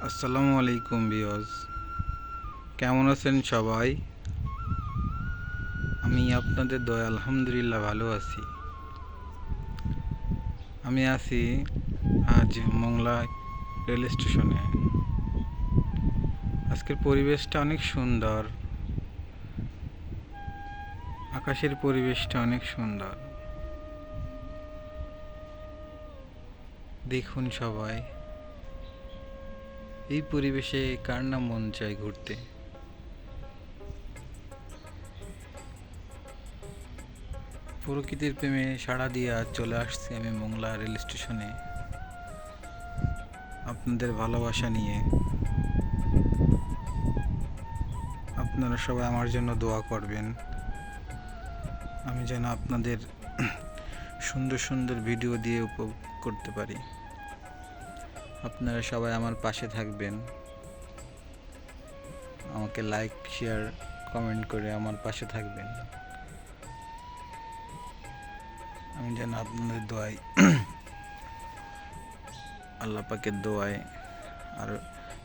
আসসালামু আলাইকুম বিয়জ কেমন আছেন সবাই? আমি আপনাদের দয়া, আলহামদুলিল্লাহ ভালো আছি। আমি আছি আজ মংলা রেল স্টেশনে। আজকের পরিবেশটা অনেক সুন্দর। আকাশের পরিবেশটা অনেক সুন্দর। দেখুন সবাই। এই পরিবেশে কার না মন চায় ঘুরতে? প্রকৃতির প্রেমে সাড়া দিয়ে আজ চলে আসছি আমি মোংলা রেল স্টেশনে। আপনাদের ভালোবাসা নিয়ে। আপনারা সবাই আমার জন্য দোয়া করবেন। আমি যেন আপনাদের সুন্দর সুন্দর ভিডিও দিয়ে উপভোগ করতে পারি। আপনারা সবাই আমার পাশে থাকবেন। আমাকে লাইক শেয়ার কমেন্ট করে আমার পাশে থাকবেন। আমি যেন আপনাদের দোয়াই আল্লাপাকের দোয়ায় আর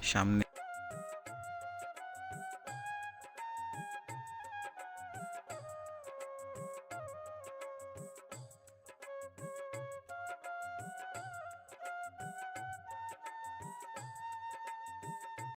সামনে